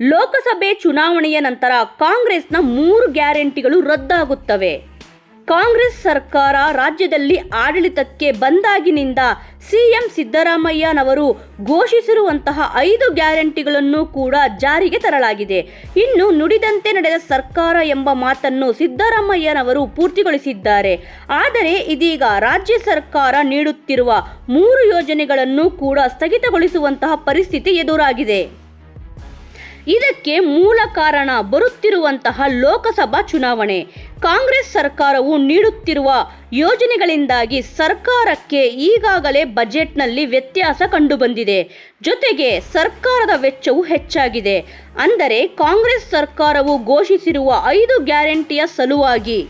ಲೋಕಸಭೆ ಚುನಾವಣೆಯ ನಂತರ ಕಾಂಗ್ರೆಸ್ನ ಮೂರು ಗ್ಯಾರಂಟಿಗಳು ರದ್ದಾಗುತ್ತವೆ. ಕಾಂಗ್ರೆಸ್ ಸರ್ಕಾರ ರಾಜ್ಯದಲ್ಲಿ ಆಡಳಿತಕ್ಕೆ ಬಂದಾಗಿನಿಂದ ಸಿಎಂ ಸಿದ್ದರಾಮಯ್ಯನವರು ಘೋಷಿಸಿರುವಂತಹ ಐದು ಗ್ಯಾರಂಟಿಗಳನ್ನು ಕೂಡ ಜಾರಿಗೆ ತರಲಾಗಿದೆ. ಇನ್ನು ನುಡಿದಂತೆ ನಡೆದ ಸರ್ಕಾರ ಎಂಬ ಮಾತನ್ನು ಸಿದ್ದರಾಮಯ್ಯನವರು ಪೂರ್ತಿಗೊಳಿಸಿದ್ದಾರೆ. ಆದರೆ ಇದೀಗ ರಾಜ್ಯ ಸರ್ಕಾರ ನೀಡುತ್ತಿರುವ ಮೂರು ಯೋಜನೆಗಳನ್ನು ಕೂಡ ಸ್ಥಗಿತಗೊಳಿಸುವಂತಹ ಪರಿಸ್ಥಿತಿ ಎದುರಾಗಿದೆ. ಇದಕ್ಕೆ ಮೂಲ ಕಾರಣ ಬರುತ್ತಿರುವಂತಹ ಲೋಕಸಭಾ ಚುನಾವಣೆ. ಕಾಂಗ್ರೆಸ್ ಸರ್ಕಾರವು ನೀಡುತ್ತಿರುವ ಯೋಜನೆಗಳಿಂದಾಗಿ ಸರ್ಕಾರಕ್ಕೆ ಈಗಾಗಲೇ ಬಜೆಟ್ನಲ್ಲಿ ವ್ಯತ್ಯಾಸ ಕಂಡುಬಂದಿದೆ. ಜೊತೆಗೆ ಸರ್ಕಾರದ ವೆಚ್ಚವು ಹೆಚ್ಚಾಗಿದೆ. ಅಂದರೆ ಕಾಂಗ್ರೆಸ್ ಸರ್ಕಾರವು ಘೋಷಿಸಿರುವ ಐದು ಗ್ಯಾರಂಟಿಯ ಸಲುವಾಗಿ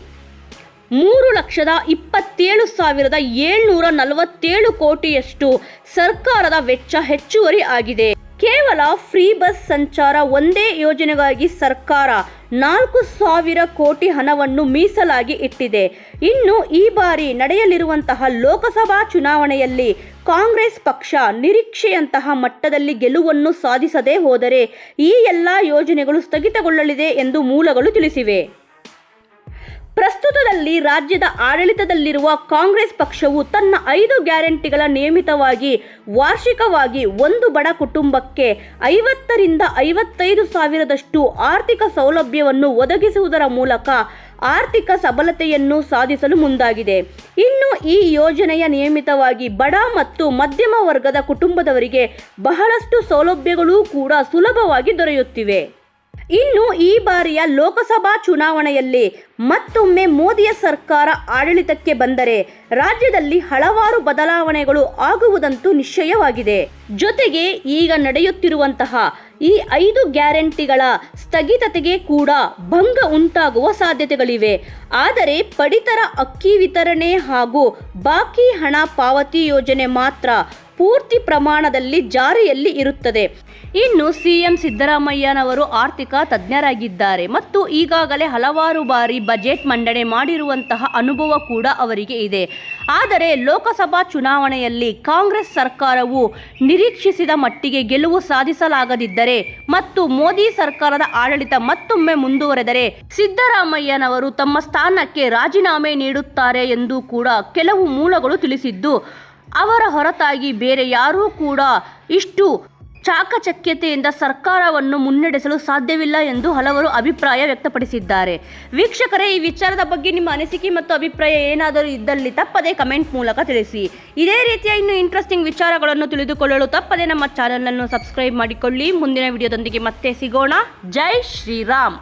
ಮೂರು ಲಕ್ಷದ ಇಪ್ಪತ್ತೇಳು ಸಾವಿರದ ಏಳ್ನೂರ ನಲವತ್ತೇಳು ಕೋಟಿಯಷ್ಟು ಸರ್ಕಾರದ ವೆಚ್ಚ ಹೆಚ್ಚುವರಿ ಆಗಿದೆ. ಕೇವಲ ಫ್ರೀ ಬಸ್ ಸಂಚಾರ ಒಂದೇ ಯೋಜನೆಗಾಗಿ ಸರ್ಕಾರ ನಾಲ್ಕು ಸಾವಿರ ಕೋಟಿ ಹಣವನ್ನು ಮೀಸಲಾಗಿ ಇಟ್ಟಿದೆ. ಇನ್ನು ಈ ಬಾರಿ ನಡೆಯಲಿರುವಂತಹ ಲೋಕಸಭಾ ಚುನಾವಣೆಯಲ್ಲಿ ಕಾಂಗ್ರೆಸ್ ಪಕ್ಷ ನಿರೀಕ್ಷೆಯಂತಹ ಮಟ್ಟದಲ್ಲಿ ಗೆಲುವನ್ನು ಸಾಧಿಸದೇ ಹೋದರೆ ಈ ಎಲ್ಲ ಯೋಜನೆಗಳು ಸ್ಥಗಿತಗೊಳ್ಳಲಿದೆ ಎಂದು ಮೂಲಗಳು ತಿಳಿಸಿವೆ. ಪ್ರಸ್ತುತದಲ್ಲಿ ರಾಜ್ಯದ ಆಡಳಿತದಲ್ಲಿರುವ ಕಾಂಗ್ರೆಸ್ ಪಕ್ಷವು ತನ್ನ ಐದು ಗ್ಯಾರಂಟಿಗಳ ನಿಯಮಿತವಾಗಿ ವಾರ್ಷಿಕವಾಗಿ ಒಂದು ಬಡ ಕುಟುಂಬಕ್ಕೆ ಐವತ್ತರಿಂದ ಐವತ್ತೈದು ಸಾವಿರದಷ್ಟು ಆರ್ಥಿಕ ಸೌಲಭ್ಯವನ್ನು ಒದಗಿಸುವುದರ ಮೂಲಕ ಆರ್ಥಿಕ ಸಬಲತೆಯನ್ನು ಸಾಧಿಸಲು ಮುಂದಾಗಿದೆ. ಇನ್ನು ಈ ಯೋಜನೆಯ ನಿಯಮಿತವಾಗಿ ಬಡ ಮತ್ತು ಮಧ್ಯಮ ವರ್ಗದ ಕುಟುಂಬದವರಿಗೆ ಬಹಳಷ್ಟು ಸೌಲಭ್ಯಗಳೂ ಕೂಡ ಸುಲಭವಾಗಿ ದೊರೆಯುತ್ತಿವೆ. ಇನ್ನು ಈ ಬಾರಿಯ ಲೋಕಸಭಾ ಚುನಾವಣೆಯಲ್ಲಿ ಮತ್ತೊಮ್ಮೆ ಮೋದಿಯ ಸರ್ಕಾರ ಆಡಳಿತಕ್ಕೆ ಬಂದರೆ ರಾಜ್ಯದಲ್ಲಿ ಹಲವಾರು ಬದಲಾವಣೆಗಳು ಆಗುವುದಂತೂ ನಿಶ್ಚಯವಾಗಿದೆ. ಜೊತೆಗೆ ಈಗ ನಡೆಯುತ್ತಿರುವಂತಹ ಈ ಐದು ಗ್ಯಾರಂಟಿಗಳ ಸ್ಥಗಿತತೆಗೆ ಕೂಡ ಭಂಗ ಉಂಟಾಗುವ ಸಾಧ್ಯತೆಗಳಿವೆ. ಆದರೆ ಪಡಿತರ ಅಕ್ಕಿ ವಿತರಣೆ ಹಾಗೂ ಬಾಕಿ ಹಣ ಪಾವತಿ ಯೋಜನೆ ಮಾತ್ರ ಪೂರ್ತಿ ಪ್ರಮಾಣದಲ್ಲಿ ಜಾರಿಯಲ್ಲಿ ಇರುತ್ತದೆ. ಇನ್ನು ಸಿಎಂ ಸಿದ್ದರಾಮಯ್ಯನವರು ಆರ್ಥಿಕ ತಜ್ಞರಾಗಿದ್ದಾರೆ ಮತ್ತು ಈಗಾಗಲೇ ಹಲವಾರು ಬಾರಿ ಬಜೆಟ್ ಮಂಡನೆ ಮಾಡಿರುವಂತಹ ಅನುಭವ ಕೂಡ ಅವರಿಗೆ ಇದೆ. ಆದರೆ ಲೋಕಸಭಾ ಚುನಾವಣೆಯಲ್ಲಿ ಕಾಂಗ್ರೆಸ್ ಸರ್ಕಾರವು ನಿರೀಕ್ಷಿಸಿದ ಮಟ್ಟಿಗೆ ಗೆಲುವು ಸಾಧಿಸಲಾಗದಿದ್ದರೆ ಮತ್ತು ಮೋದಿ ಸರ್ಕಾರದ ಆಡಳಿತ ಮತ್ತೊಮ್ಮೆ ಮುಂದುವರೆದರೆ ಸಿದ್ದರಾಮಯ್ಯನವರು ತಮ್ಮ ಸ್ಥಾನಕ್ಕೆ ರಾಜೀನಾಮೆ ನೀಡುತ್ತಾರೆ ಎಂದು ಕೂಡ ಕೆಲವು ಮೂಲಗಳು ತಿಳಿಸಿದ್ದು ಅವರ ಹೊರತಾಗಿ ಬೇರೆ ಯಾರೂ ಕೂಡ ಇಷ್ಟು ಚಾಕಚಕ್ಯತೆಯಿಂದ ಸರ್ಕಾರವನ್ನು ಮುನ್ನಡೆಸಲು ಸಾಧ್ಯವಿಲ್ಲ ಎಂದು ಹಲವರು ಅಭಿಪ್ರಾಯ ವ್ಯಕ್ತಪಡಿಸಿದ್ದಾರೆ. ವೀಕ್ಷಕರೇ, ಈ ವಿಚಾರದ ಬಗ್ಗೆ ನಿಮ್ಮ ಅನಿಸಿಕೆ ಮತ್ತು ಅಭಿಪ್ರಾಯ ಏನಾದರೂ ಇದ್ದಲ್ಲಿ ತಪ್ಪದೇ ಕಮೆಂಟ್ ಮೂಲಕ ತಿಳಿಸಿ. ಇದೇ ರೀತಿಯ ಇನ್ನು ಇಂಟ್ರೆಸ್ಟಿಂಗ್ ವಿಚಾರಗಳನ್ನು ತಿಳಿದುಕೊಳ್ಳಲು ತಪ್ಪದೇ ನಮ್ಮ ಚಾನಲನ್ನು ಸಬ್ಸ್ಕ್ರೈಬ್ ಮಾಡಿಕೊಳ್ಳಿ. ಮುಂದಿನ ವಿಡಿಯೋದೊಂದಿಗೆ ಮತ್ತೆ ಸಿಗೋಣ. ಜೈ ಶ್ರೀರಾಮ್.